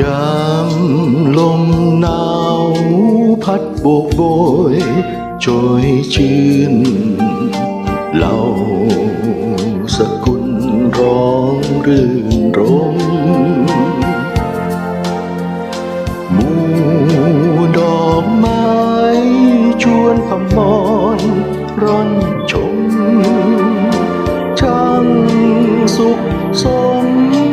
ยามลมหนาวพัดโบกโบยโชยชื่นเหล่าสกุลร้องรื่นรมหมู่ดอกไม้ชวนพมรร่อนชมช่างสุขสม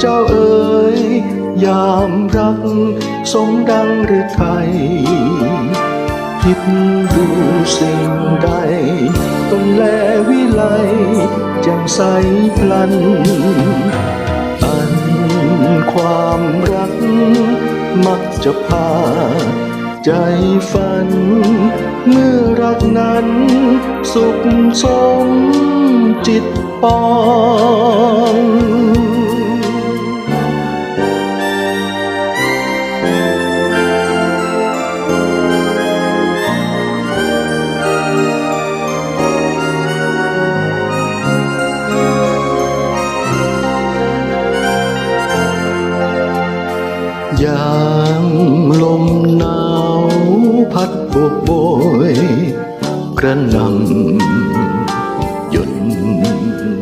เจ้าเอ๋ยยามรักสมดังหรือไทยคิดดูสิ่งใดต้นแลวิไลแจ่มใสพลัน อันความรัก มักจะพา ใจฝัน เมื่อรักนั้น สุขสมจิตปอง ยามลมหนาวพัดโบกโบยกระหนำหยด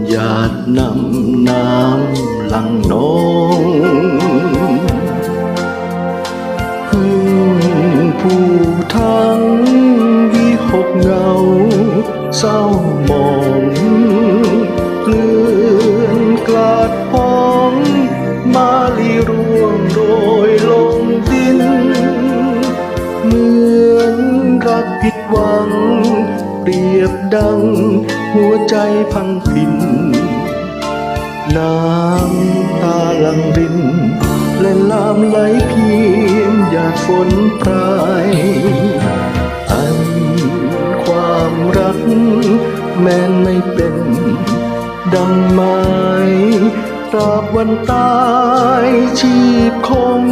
หยาดน้ำน้ำหลังนองพึ่งผู้ทั้งวิหกเงาเศร้ามองเลื่อนกลาดพองมาลี โรยลงดิน เหมือนรักผิดหวัง เปรียบดัง หัวใจพังพิน น้ำตาลังริน และลามไหลเพียงหยาดฝนปลายอันความรัก แม้นไม่เป็น ดังไม้ ราบวันตายชีพคง